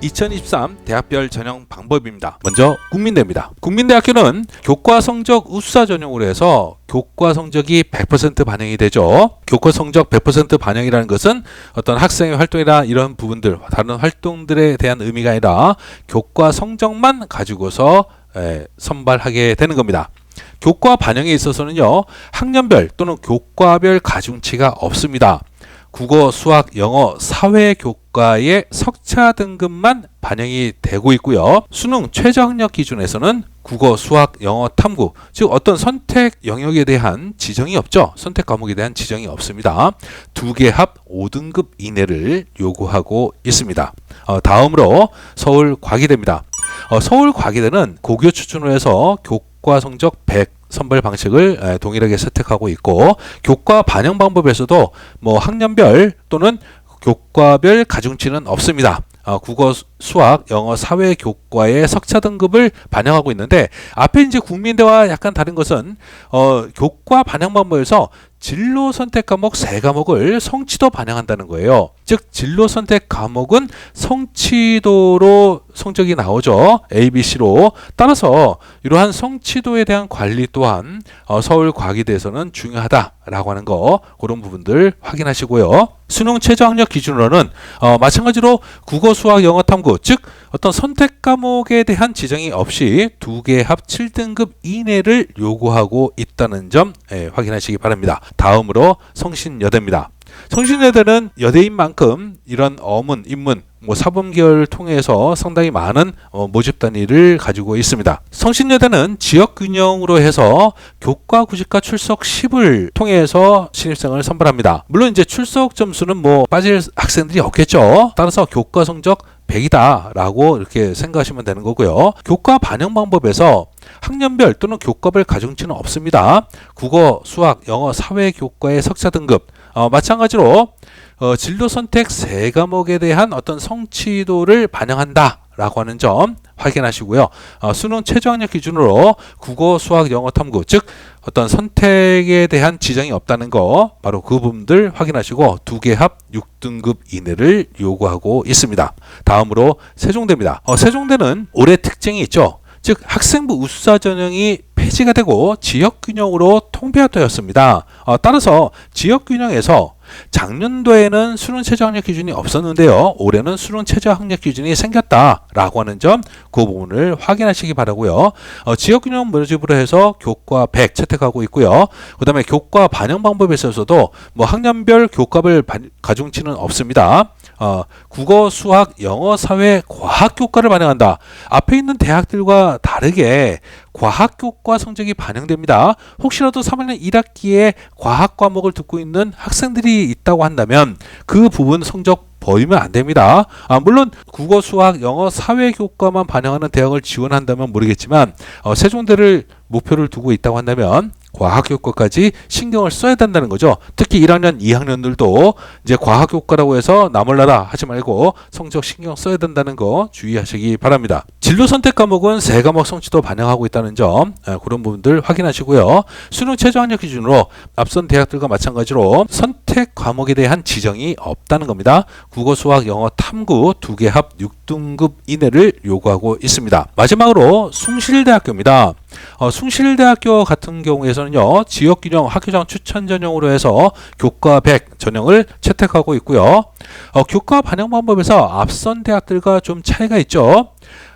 2023 대학별 전형 방법입니다. 먼저 국민대입니다. 국민대학교는 교과 성적 우수사 전형으로 해서 교과 성적이 100% 반영이 되죠. 교과 성적 100% 반영이라는 것은 어떤 학생의 활동이나 이런 부분들, 다른 활동들에 대한 의미가 아니라 교과 성적만 가지고서 에, 선발하게 되는 겁니다. 교과 반영에 있어서는요, 학년별 또는 교과별 가중치가 없습니다. 국어, 수학, 영어, 사회 교과의 석차 등급만 반영이 되고 있고요. 수능 최저 학력 기준에서는 국어, 수학, 영어, 탐구, 즉 어떤 선택 영역에 대한 지정이 없죠. 선택 과목에 대한 지정이 없습니다. 두 개 합 5등급 이내를 요구하고 있습니다. 어, 다음으로 서울 과기대입니다. 어, 서울 과기대는 고교 추천을 해서 교과 성적 100 선발 방식을 에, 동일하게 선택하고 있고 교과 반영 방법에서도 뭐 학년별 또는 교과별 가중치는 없습니다. 어, 국어, 수- 수학, 영어, 사회 교과의 석차 등급을 반영하고 있는데 앞에 이제 국민대와 약간 다른 것은 어, 교과 반영 방법에서 진로 선택 과목 세 과목을 성취도 반영한다는 거예요. 즉 진로 선택 과목은 성취도로 성적이 나오죠. A, B, C로. 따라서 이러한 성취도에 대한 관리 또한 어, 서울 과기대에서는 중요하다라고 하는 거 그런 부분들 확인하시고요. 수능 최저 학력 기준으로는 어, 마찬가지로 국어, 수학, 영어, 탐구 즉 어떤 선택 과목에 대한 지정이 없이 두 개 합 7등급 이내를 요구하고 있다는 점 예, 확인하시기 바랍니다. 다음으로 성신여대입니다. 성신여대는 여대인 만큼 이런 어문, 인문, 뭐 사범계열 통해서 상당히 많은 어, 모집 단위를 가지고 있습니다. 성신여대는 지역 균형으로 해서 교과 90과 출석 10을 통해서 신입생을 선발합니다. 물론 이제 출석 점수는 뭐 빠질 학생들이 없겠죠. 따라서 교과 성적 100이다 라고 이렇게 생각하시면 되는 거고요. 교과 반영 방법에서 학년별 또는 교과별 가중치는 없습니다. 국어, 수학, 영어, 사회 교과의 석사 등급 어, 마찬가지로 어, 진로 선택 세 과목에 대한 어떤 성취도를 반영한다 라고 하는 점 확인하시고요. 어, 수능 최저 학력 기준으로 국어, 수학, 영어, 탐구 즉 어떤 선택에 대한 지정이 없다는 거 바로 그 부분들 확인하시고 두 개 합 6등급 이내를 요구하고 있습니다. 다음으로 세종대입니다. 어, 세종대는 올해 특징이 있죠. 즉 학생부 우수사 전형이 폐지가 되고 지역 균형으로 통폐합되었습니다. 어, 따라서 지역 균형에서 작년도에는 수능 최저 학력 기준이 없었는데요. 올해는 수능 최저 학력 기준이 생겼다라고 하는 점 그 부분을 확인하시기 바라고요. 어, 지역 균형 모집으로 해서 교과 100 채택하고 있고요. 그 다음에 교과 반영 방법에 있어서도 뭐 학년별 교과별 반- 가중치는 없습니다. 어, 국어, 수학, 영어, 사회, 과학 교과를 반영한다. 앞에 있는 대학들과 다르게 과학 교과 성적이 반영됩니다. 혹시라도 3학년 1학기에 과학 과목을 듣고 있는 학생들이 있다고 한다면 그 부분 성적 버리면 안 됩니다. 아, 물론 국어, 수학, 영어, 사회 교과만 반영하는 대학을 지원한다면 모르겠지만 어, 세종대를 목표를 두고 있다고 한다면 과학 교과까지 신경을 써야 된다는 거죠. 특히 1학년, 2학년들도 이제 과학 교과라고 해서 나몰라라 하지 말고 성적 신경 써야 된다는 거 주의하시기 바랍니다. 진로 선택 과목은 세 과목 성취도 반영하고 있다는 점 아, 그런 부분들 확인하시고요. 수능 최저 학력 기준으로 앞선 대학들과 마찬가지로 선택 과목에 대한 지정이 없다는 겁니다. 국어, 수학, 영어, 탐구 두 개 합 6등급 이내를 요구하고 있습니다. 마지막으로 숭실대학교입니다. 어, 숭실대학교 같은 경우에서는 요 지역균형 학교장 추천 전형으로 해서 교과 100 전형을 채택하고 있고요. 어, 교과 반영 방법에서 앞선 대학들과 좀 차이가 있죠.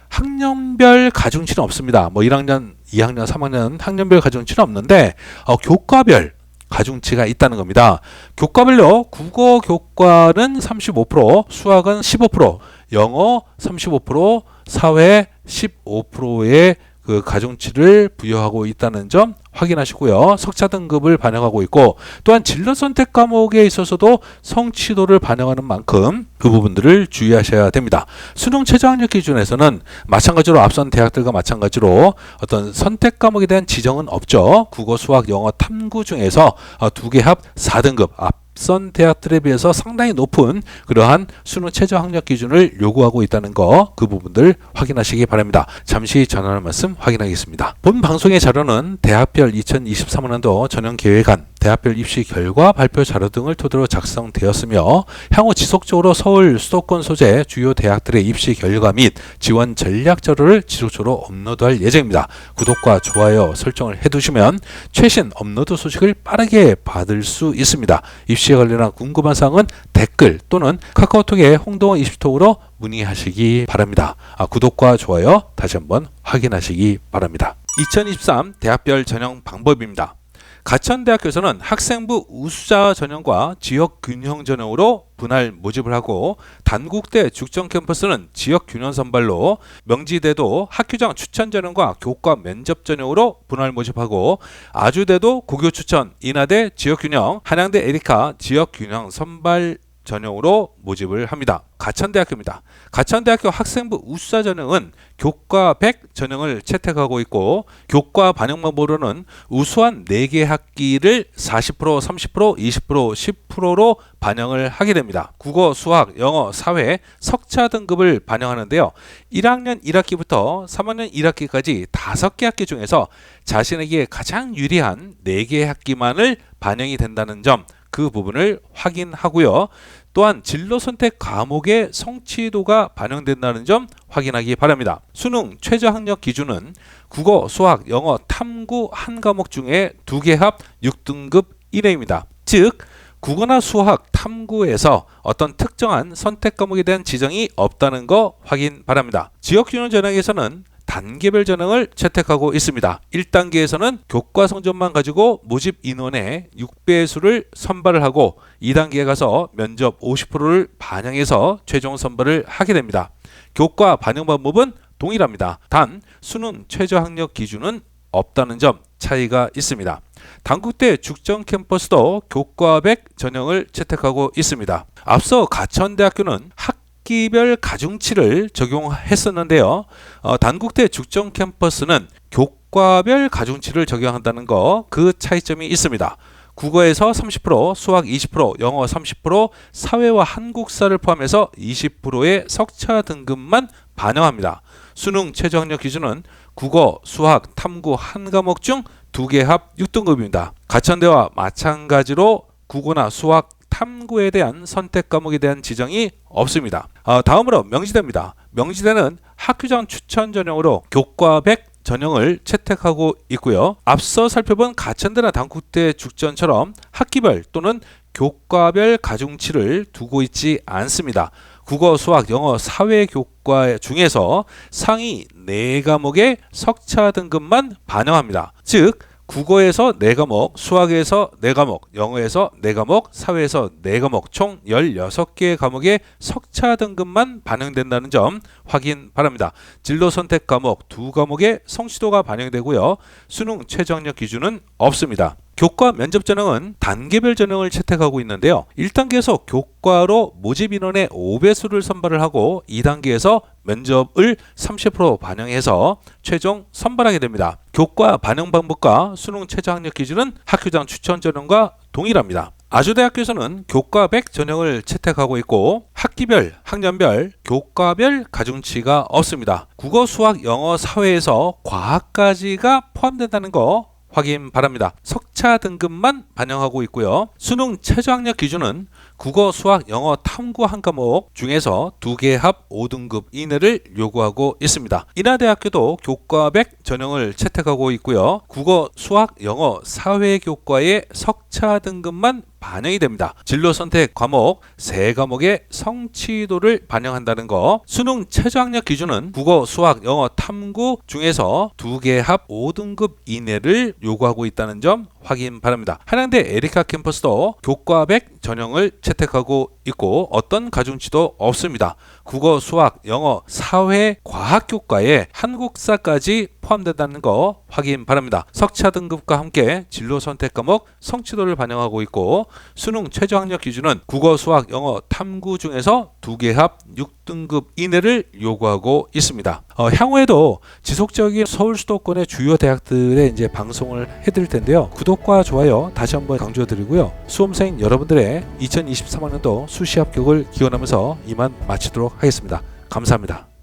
학년별 가중치는 없습니다. 뭐 1학년 2학년 3학년 학년별 가중치는 없는데 어, 교과별 가중치가 있다는 겁니다. 교과별로 국어 교과는 35%, 수학은 15%, 영어 35%, 사회 15%의 그 가중치를 부여하고 있다는 점 확인하시고요. 석차 등급을 반영하고 있고 또한 진로 선택 과목에 있어서도 성취도를 반영하는 만큼 그 부분들을 주의하셔야 됩니다. 수능 최저 학력 기준에서는 마찬가지로 앞선 대학들과 마찬가지로 어떤 선택 과목에 대한 지정은 없죠. 국어, 수학, 영어, 탐구 중에서 두 개 합 4등급 앞 앞선 대학들에 비해서 상당히 높은 그러한 수능 최저 학력 기준을 요구하고 있다는 거 그 부분들 확인하시기 바랍니다. 잠시 전하는 말씀 확인하겠습니다. 본 방송의 자료는 대학별 2023학년도 전형 계획안 대학별 입시 결과 발표 자료 등을 토대로 작성되었으며 향후 지속적으로 서울 수도권 소재 주요 대학들의 입시 결과 및 지원 전략 자료를 지속적으로 업로드할 예정입니다. 구독과 좋아요 설정을 해두시면 최신 업로드 소식을 빠르게 받을 수 있습니다. 입시에 관련한 궁금한 사항은 댓글 또는 카카오톡에 홍동원 입시톡으로 문의하시기 바랍니다. 아, 구독과 좋아요 다시 한번 확인하시기 바랍니다. 2023 대학별 전형 방법입니다. 가천대학교에서는 학생부 우수자 전형과 지역 균형 전형으로 분할 모집을 하고 단국대 죽전 캠퍼스는 지역 균형 선발로 명지대도 학교장 추천 전형과 교과 면접 전형으로 분할 모집하고 아주대도 고교 추천 인하대 지역 균형 한양대 에리카 지역 균형 선발 전형으로 모집을 합니다. 가천대학교입니다. 가천대학교 학생부 우수자 전형은 교과 100 전형을 채택하고 있고 교과 반영 방법으로는 우수한 4개 학기를 40%, 30%, 20%, 10%로 반영을 하게 됩니다. 국어, 수학, 영어, 사회, 석차 등급을 반영하는데요. 1학년 1학기부터 3학년 1학기까지 5개 학기 중에서 자신에게 가장 유리한 4개 학기만을 반영이 된다는 점 그 부분을 확인하고요. 또한 진로 선택 과목의 성취도가 반영된다는 점 확인하기 바랍니다. 수능 최저 학력 기준은 국어, 수학, 영어, 탐구 한 과목 중에 두 개 합 6등급 이내입니다. 즉 국어나 수학, 탐구에서 어떤 특정한 선택 과목에 대한 지정이 없다는 거 확인 바랍니다. 지역 균형 전형에서는 단계별 전형을 채택하고 있습니다. 1단계에서는 교과 성적만 가지고 모집 인원의 6배수를 선발을 하고 2단계에 가서 면접 50%를 반영해서 최종 선발을 하게 됩니다. 교과 반영 방법은 동일합니다. 단 수능 최저 학력 기준은 없다는 점 차이가 있습니다. 단국대 죽전 캠퍼스도 교과 100 전형을 채택하고 있습니다. 앞서 가천대학교는 학 학기별 가중치를 적용했었는데요. 어, 단국대 죽전 캠퍼스는 교과별 가중치를 적용한다는 거 그 차이점이 있습니다. 국어에서 30%, 수학 20%, 영어 30%, 사회와 한국사를 포함해서 20%의 석차 등급만 반영합니다. 수능 최저 학력 기준은 국어, 수학, 탐구 한 과목 중 두 개 합 6등급입니다. 가천대와 마찬가지로 국어나 수학, 탐구에 대한 선택 과목에 대한 지정이 없습니다. 어, 다음으로 명지대입니다. 명지대는 학교장 추천 전형으로 교과 100 전형을 채택하고 있고요. 앞서 살펴본 가천대나 단국대 죽전처럼 학기별 또는 교과별 가중치를 두고 있지 않습니다. 국어, 수학, 영어, 사회 교과 중에서 상위 4과목의 석차 등급만 반영합니다. 즉 국어에서 4과목, 수학에서 4과목, 영어에서 4과목, 사회에서 4과목 총 16개의 과목의 석차 등급만 반영된다는 점 확인 바랍니다. 진로 선택 과목 2과목의 성취도가 반영되고요. 수능 최저학력 기준은 없습니다. 교과 면접 전형은 단계별 전형을 채택하고 있는데요. 1단계에서 교과로 모집 인원의 5배수를 선발을 하고 2단계에서 면접을 30% 반영해서 최종 선발하게 됩니다. 교과 반영 방법과 수능 최저 학력 기준은 학교장 추천 전형과 동일합니다. 아주대학교에서는 교과 100 전형을 채택하고 있고 학기별, 학년별, 교과별 가중치가 없습니다. 국어, 수학, 영어, 사회에서 과학까지가 포함된다는 거 확인 바랍니다. 석 차 등급만 반영하고 있고요. 수능 최저학력 기준은 국어, 수학, 영어, 탐구 한 과목 중에서 두 개 합 5등급 이내를 요구하고 있습니다. 인하대학교도 교과 100 전형을 채택하고 있고요. 국어, 수학, 영어, 사회 교과의 석차 등급만 반영이 됩니다. 진로 선택 과목 세 과목의 성취도를 반영한다는 거. 수능 최저학력 기준은 국어, 수학, 영어, 탐구 중에서 두 개 합 5등급 이내를 요구하고 있다는 점 확인 바랍니다. 한양대 에리카 캠퍼스도 교과 100 전형을 채택하고 있고 어떤 가중치도 없습니다. 국어, 수학, 영어, 사회, 과학 교과에 한국사까지 포함된다는 거 확인 바랍니다. 석차 등급과 함께 진로 선택 과목 성취도를 반영하고 있고 수능 최저 학력 기준은 국어, 수학, 영어, 탐구 중에서 두 개 합 6등급 이내를 요구하고 있습니다. 어, 향후에도 지속적인 서울 수도권의 주요 대학들의 이제 방송을 해드릴 텐데요. 구독과 좋아요 다시 한번 강조드리고요. 수험생 여러분들의 2023학년도 수시 합격을 기원하면서 이만 마치도록 하겠습니다. 감사합니다.